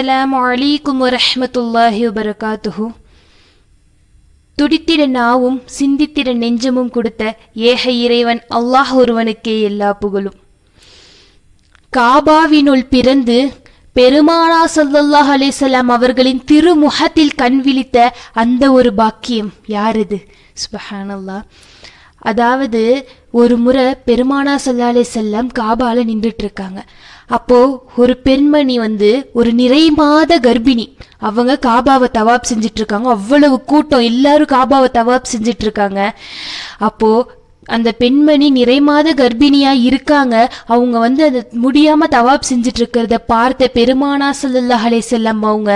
அஸ்ஸலாமு அலைக்கும் வரஹ்மத்துல்லாஹி வபரகாத்துஹு துடித்திட நாவும் சிந்தித்திட நெஞ்சமும் கொடுத்த ஏக இறைவன் அல்லாஹ் ஒருவனுக்கே எல்லா புகழும். காபாவினுள் பிறந்து பெருமானா சல்லாஹ் அலிசல்லாம் அவர்களின் திருமுகத்தில் கண் விழித்த அந்த ஒரு பாக்கியம் யாரது? சுபஹானல்லா அதாவது ஒரு முறை பெருமானா சல்லா அலைஹி வஸல்லம் காபால நின்றுட்டு இருக்காங்க. அப்போ ஒரு பெண்மணி வந்து ஒரு நிறை மாத கர்ப்பிணி. அவங்க காபாவை தவாப் செஞ்சிட்டு இருக்காங்க அவ்வளவு கூட்டம். எல்லாரும் காபாவை தவாப் செஞ்சுட்டு இருக்காங்க அப்போ அந்த பெண்மணி நிறை மாத கர்ப்பிணியா இருக்காங்க. அவங்க வந்து அது முடியாம தவாப் செஞ்சுட்டு இருக்கிறத பார்த்த பெருமானா ஸல்லல்லாஹு அலைஹி அவங்க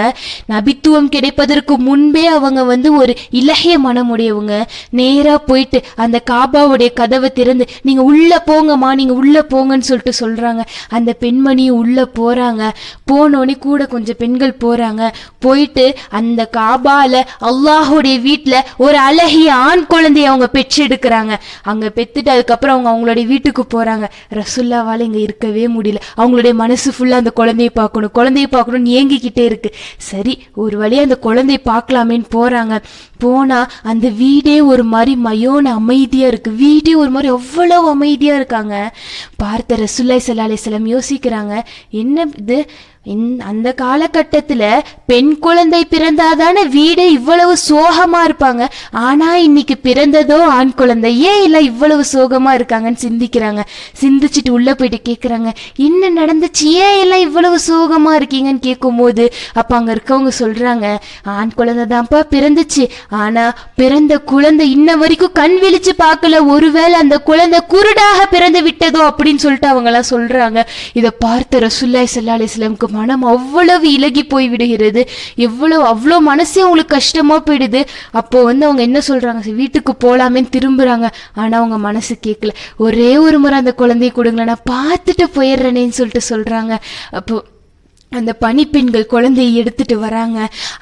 நபித்துவம் கிடைப்பதற்கு முன்பே அவங்க வந்து ஒரு இலகிய மனமுடையவங்க. நேரா போயிட்டு அந்த காபாவுடைய கதவை திறந்து நீங்க உள்ள போங்கம்மா நீங்க உள்ள போங்கன்னு சொல்லிட்டு சொல்றாங்க. அந்த பெண்மணி உள்ள போறாங்க. போனோடனே கூட கொஞ்சம் பெண்கள் போறாங்க. போயிட்டு அந்த காபால அல்லாஹுடைய வீட்டில் ஒரு அழகிய ஆண் குழந்தைய அவங்க பெற்றெடுக்கிறாங்க. அங்க பெத்துட்டு அதுக்கப்புறம் அவங்க அவங்களுடைய வீட்டுக்கு போறாங்க. ரசுல்லாவால் இங்க இருக்கவே முடியல. அவங்களுடைய மனசு ஃபுல்லா அந்த குழந்தைய பார்க்கணும். குழந்தைய பார்க்கணும்னு ஏங்கிக்கிட்டே இருக்கு. சரி ஒரு வழியா அந்த குழந்தைய பார்க்கலாமேன்னு போறாங்க. போனா அந்த வீடே ஒரு மாதிரி மயோன அமைதியா இருக்கு. வீடே ஒரு மாதிரி அவ்வளவு அமைதியா இருக்காங்க. பார்த்த ரசுல்லாய் சல்லா அலிஸ்லாம் யோசிக்கிறாங்க என்ன இது? அந்த காலகட்டத்தில் பெண் குழந்தை பிறந்தாதானே வீடே இவ்வளவு சோகமா இருப்பாங்க. ஆனா இன்னைக்கு பிறந்ததோ ஆண் குழந்தை ஏன் இல்ல இவ்வளவு சோகமா இருக்காங்கன்னு சிந்திக்கிறாங்க. சிந்திச்சுட்டு உள்ள போயிட்டு கேட்குறாங்க என்ன நடந்துச்சு? ஏன் எல்லாம் இவ்வளவு சோகமா இருக்கீங்கன்னு கேட்கும்போது அப்ப அங்க இருக்கவங்க சொல்றாங்க ஆண் குழந்தை தான்ப்பா பிறந்துச்சு. ஆனா பிறந்த குழந்தை இன்ன வரைக்கும் கண் விழிச்சு பார்க்கல ஒருவேளை அந்த குழந்தை குருடாக பிறந்து விட்டதோ? அப்படின்னு சொல்லிட்டு அவங்க எல்லாம் சொல்றாங்க. இதை பார்த்த ரசுல்லாய் சல்லா அலிஸ்லாமுக்கு மனம் அவ்வளவு இலகி போய் விடுகிறது. எவ்வளவு அவ்வளோ மனசே அவங்களுக்கு கஷ்டமாக போயிடுது. அப்போ வந்து அவங்க என்ன சொல்கிறாங்க வீட்டுக்கு போகலாமேன்னு திரும்புகிறாங்க ஆனால் அவங்க மனசு கேட்கல ஒரே ஒரு முறை அந்த குழந்தைய கொடுங்களேன் நான் பார்த்துட்டு போயிடுறேனேன்னு சொல்லிட்டு சொல்கிறாங்க அப்போ அந்த பணிப்பெண்கள் குழந்தையை எடுத்துட்டு வராங்க.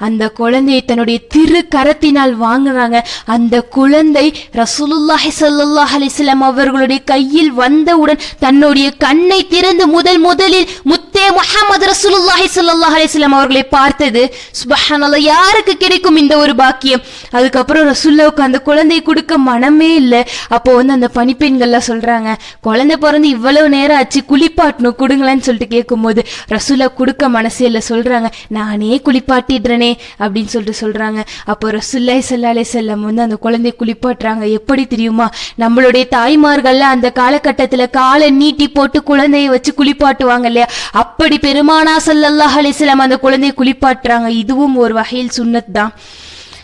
அந்த குழந்தையை தன்னுடைய திரு கரத்தினால் வாங்குறாங்க. அந்த குழந்தை ரசூலுல்லாஹி ஸல்லல்லாஹு அலிஸ்லாம் அவர்களுடைய கையில் வந்தவுடன் தன்னுடைய கண்ணை திறந்து முதல் முதலில் முத்தே முகமது ரசூலுல்லாஹி ஸல்லல்லாஹு அலிஸ்லாம் அவர்களை பார்த்தது. சுபஹானல்ல யாருக்கு கிடைக்கும் இந்த ஒரு பாக்கியம்? அதுக்கப்புறம் ரசூல்லாவுக்கு அந்த குழந்தையை கொடுக்க மனமே இல்லை. அப்போ வந்து அந்த பணிப்பெண்கள்லாம் சொல்றாங்க குழந்தை பிறந்து இவ்வளவு நேரம் ஆச்சு குளிப்பாட்டணும் கொடுங்களேன்னு சொல்லிட்டு கேட்கும்போது ரசூலா கொடுக்க மனசே இல்லை சொல்றாங்க நானே குளிப்பாட்டிடுறேனே அப்படின்னு சொல்லிட்டு சொல்றாங்க. அப்போ ரசுல்லாய் சல்லாலே செல்லம் வந்து அந்த குழந்தையை குளிப்பாட்டுறாங்க. எப்படி தெரியுமா? நம்மளுடைய தாய்மார்கள்ல அந்த காலகட்டத்துல காலை நீட்டி போட்டு குழந்தையை வச்சு குளிப்பாட்டுவாங்க இல்லையா? அப்படி பெருமானா சல்லல்லாஹ் அலைஹி அந்த குழந்தையை குளிப்பாட்டுறாங்க. இதுவும் ஒரு வகையில் சுண்ணத் தான்.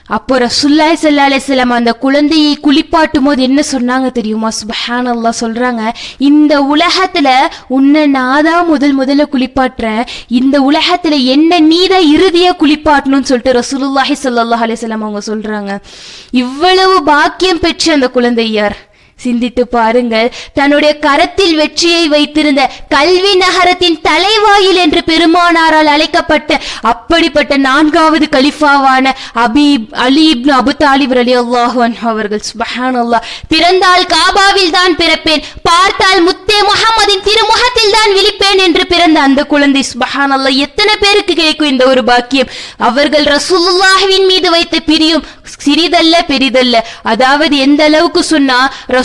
அப்போ ரசுல்லாய் சல்லா அலிஸ்லாம் அந்த குழந்தையை குளிப்பாட்டும் போது என்ன சொன்னாங்க தெரியுமா? சுபஹான் அல்லா சொல்றாங்க இந்த உலகத்துல உன்னை நான் தான் முதல் முதல்ல குளிப்பாட்டுறேன். இந்த உலகத்துல என்ன நீதான் இறுதியா குளிப்பாட்டணும்னு சொல்லிட்டு ரசூலுல்லாஹி ஸல்லல்லாஹு அலைஹி வஸல்லம் அவங்க சொல்றாங்க. இவ்வளவு பாக்கியம் பெற்ற அந்த குழந்தையார் சிந்தித்து பாருங்கள். தன்னுடைய கரத்தில் வெற்றியை வைத்திருந்த கல்வி நகரத்தின் தலைவாயில் என்று பெருமானாரால் அழைக்கப்பட்ட அப்படிப்பட்ட நான்காவது கலிஃபாவான அபீப் அலி இப்னு அபு தாலிப் அலி அல்லாஹு அவர்கள் சுபஹானல்லாஹ். பிறந்தால் காபாவில் தான் பிறப்பேன். பார்த்தால் முத்தே முகமதின் திருமுகத்தில் தான் விழிப்பேன் என்று பிறந்த அந்த குழந்தை சுபஹானல்லாஹ் எத்தனை பேருக்கு கிடைக்கும் இந்த ஒரு பாக்கியம்? அவர்கள் ரசூலுல்லாஹ்வின் மீது வைத்த பிரியும் சிறிதல்ல பெரிதல்ல. அதாவது எந்த அளவுக்கு சொன்னா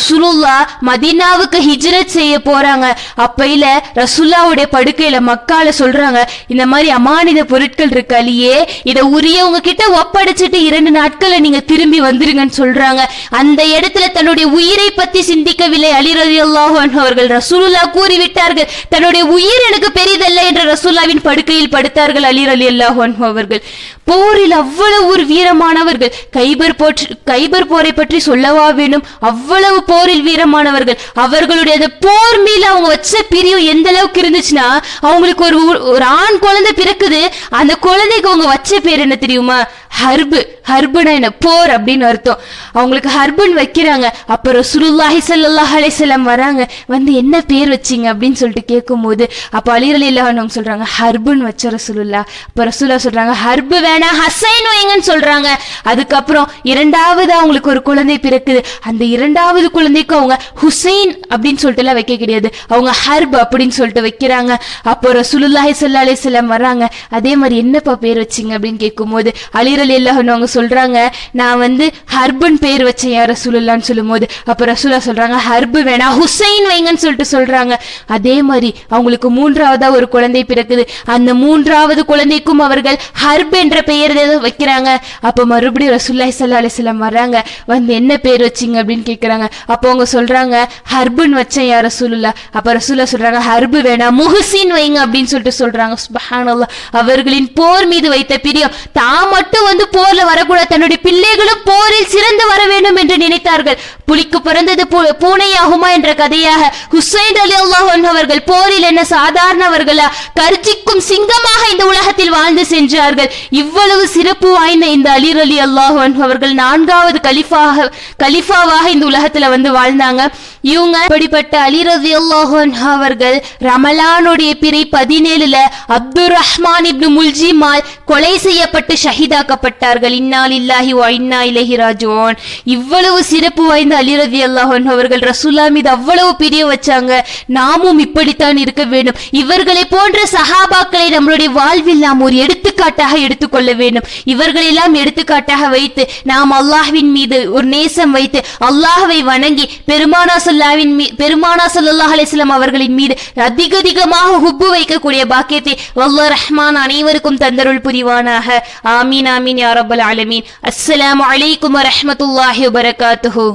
ரசூலுல்லா மதீனாவுக்கு ஹிஜ்ரத் செய்ய போறாங்க. அப்பையில ரசூல்லாவுடைய படுக்கையில மக்கால சொல்றாங்க இந்த மாதிரி அமானித பொருட்கள் இருக்கு அலியே இதை உரியவங்க கிட்ட ஒப்படைச்சிட்டு இரண்டு நாட்கள்ல நீங்க திரும்பி வந்துருங்கன்னு சொல்றாங்க. அந்த இடத்துல தன்னுடைய உயிரை பத்தி சிந்திக்கவில்லை அலி ரவி அல்லாஹன் அவர்கள். ரசூலுல்லா கூறிவிட்டார்கள் தன்னுடைய உயிர் எனக்கு பெரிதல்ல என்ற ரசூல்லாவின் படுக்கையில் படுத்தார்கள் அலி ரலியல்லாஹு அல்லாஹன் அவர்கள். போரில் அவ்வளவு ஒரு வீரமானவர்கள் கைபர் போற்று கைபர் போரை பற்றி சொல்லவா வேணும்? அவ்வளவு போரில் வீரமானவர்கள். அவர்களுடைய அந்த போர் மேல அவங்க வச்ச பிரியம் எந்த அளவுக்கு இருந்துச்சுன்னா அவங்களுக்கு ஒரு ஒரு ஆண் குழந்தை பிறக்குது. அந்த குழந்தைக்கு அவங்க வச்ச பேர் என்ன தெரியுமா? ஹர்பு ஹர்புனா என்ன? போர் அப்படின்னு அர்த்தம். அவங்களுக்கு ஹர்புன்னு வைக்கிறாங்க. அப்புறம் சுருல்லாஹி சல்லாஹ் அலைஹி வராங்க. வந்து என்ன பேர் வச்சீங்க அப்படின்னு சொல்லிட்டு கேட்கும்போது அப்ப அலிரலி ரலியல்லாஹு சொல்றாங்க ஹர்புன்னு வச்ச ரசூலுல்லா. அப்ப ரசூலா சொல்றாங்க ஹர்பு வேணாம் ஹசைன் வைங்கன்னு சொல்றாங்க. அதுக்கப்புறம் இரண்டாவது அவங்களுக்கு ஒரு குழந்தை பிறக்குது. அந்த இரண்டாவது குழந்தைக்கு அவங்க ஹுசைன் அப்படின்னு சொல்லிட்டு எல்லாம் வைக்க கிடையாது. அவங்க ஹர்ப் அப்படின்னு சொல்லிட்டு வைக்கிறாங்க. அப்போ ரசூலுல்லாஹி சல்லா அலிசல்லாம் வராங்க. வர்றாங்க அதே மாதிரி என்னப்பா பேர் வச்சீங்க அப்படின்னு கேட்கும்போது அலிரலி அல்லாஹ் அவங்க சொல்றாங்க நான் வந்து ஹர்புன்னு பேர் வச்சேன் யார் ரசூலுல்லான்னு சொல்லும்போது. அப்போ ரசூலா சொல்றாங்க ஹர்பு வேணா ஹுசைன் வைங்கன்னு சொல்லிட்டு சொல்றாங்க. அதே மாதிரி அவங்களுக்கு மூன்றாவதா ஒரு குழந்தை பிறக்குது. அந்த மூன்றாவது குழந்தைக்கும் அவர்கள் ஹர்ப் என்ற பெயர் ஏதோ வைக்கிறாங்க. அப்போ மறுபடியும் ரசூல்லாஹி சல்லா அலிஸ்லாம் வர்றாங்க வந்து என்ன பேர் வச்சிங்க? அப்படின்னு கேட்குறாங்க அப்போ அவங்க சொல்றாங்க ஹர்புன்னு வச்சேன் யார் ரசூலுல்லா அப்போ ரசூல்லா சொல்றாங்க ஹர்பு வேணாம் முஹசின் வைங்க அப்படின்னு சொல்லிட்டு சொல்றாங்க. சுபஹானல்லாஹ். அவர்களின் போர் மீது வைத்த பிரியம் தான் மட்டும் வந்து போர்ல வரக்கூட தன்னுடைய பிள்ளைகளும் போரில் சிறந்து வர வேண்டும் என்று நினைத்தார்கள். புலிக்கு பிறந்தது பூ- பூனையாகுமா என்ற கதையாக ஹுசைன் அலி அல்லாஹ் அவர்கள் போரில் என்ன சாதாரணவர்களா கர்ஜிக்கும் சிங்கமாக இந்த உலகத்தில் வாழ்ந்து சென்றார்கள். இவ்வளவு சிறப்பு வாய்ந்த இந்த அலிர் அலி அல்லாஹன் அவர்கள் நான்காவது கலிஃபாக கலிஃபாவாக இந்த உலகத்துல வந்து வாழ்ந்தாங்க. இவங்க இப்படிப்பட்ட அலி ரதி அவர்கள் ரமலானுடைய பிறை பதினேழுல அப்துல் ரஹ்மான் இப்னு முல்ஜிமால் கொலை செய்யப்பட்டு ஷஹீதாக்கப்பட்டார்கள். இன்னால் இல்லாஹி இன்னா இலஹி ராஜிஊன். இவ்வளவு சிறப்பு வாய்ந்த அலி ரதி அல்லாஹன் அவர்கள் ரசூல்லா மீது அவ்வளவு பிரிய வச்சாங்க. நாமும் இப்படித்தான் இருக்க வேண்டும். இவர்களை போன்ற சஹாபாக்களை நம்மளுடைய வாழ்வில் நாம் ஒரு எடுத்துக்காட்டாக எடுத்துக்கொள்ள வேண்டும். இவர்களெல்லாம் எடுத்துக்காட்டாக வைத்து நாம் அல்லாஹ்வின் மீது ஒரு நேசம் வைத்து அல்லாஹ்வை வணங்கி பெருமானா சொல்லாவின் மீது பெருமானா ஸல்லல்லாஹு அலிஸ்லாம் அவர்களின் மீது அதிக அதிகமாக ஹுப்பு வைக்கக்கூடிய பாக்கியத்தை வல்ல ரஹ்மான் அனைவருக்கும் தந்தருள் புரிவானாக. ஆமீன் ஆமீன் யாரபல் ஆலமீன். அஸ்ஸலாமு அலைக்கும் வரஹ்மத்துல்லாஹி வபரகாத்துஹு.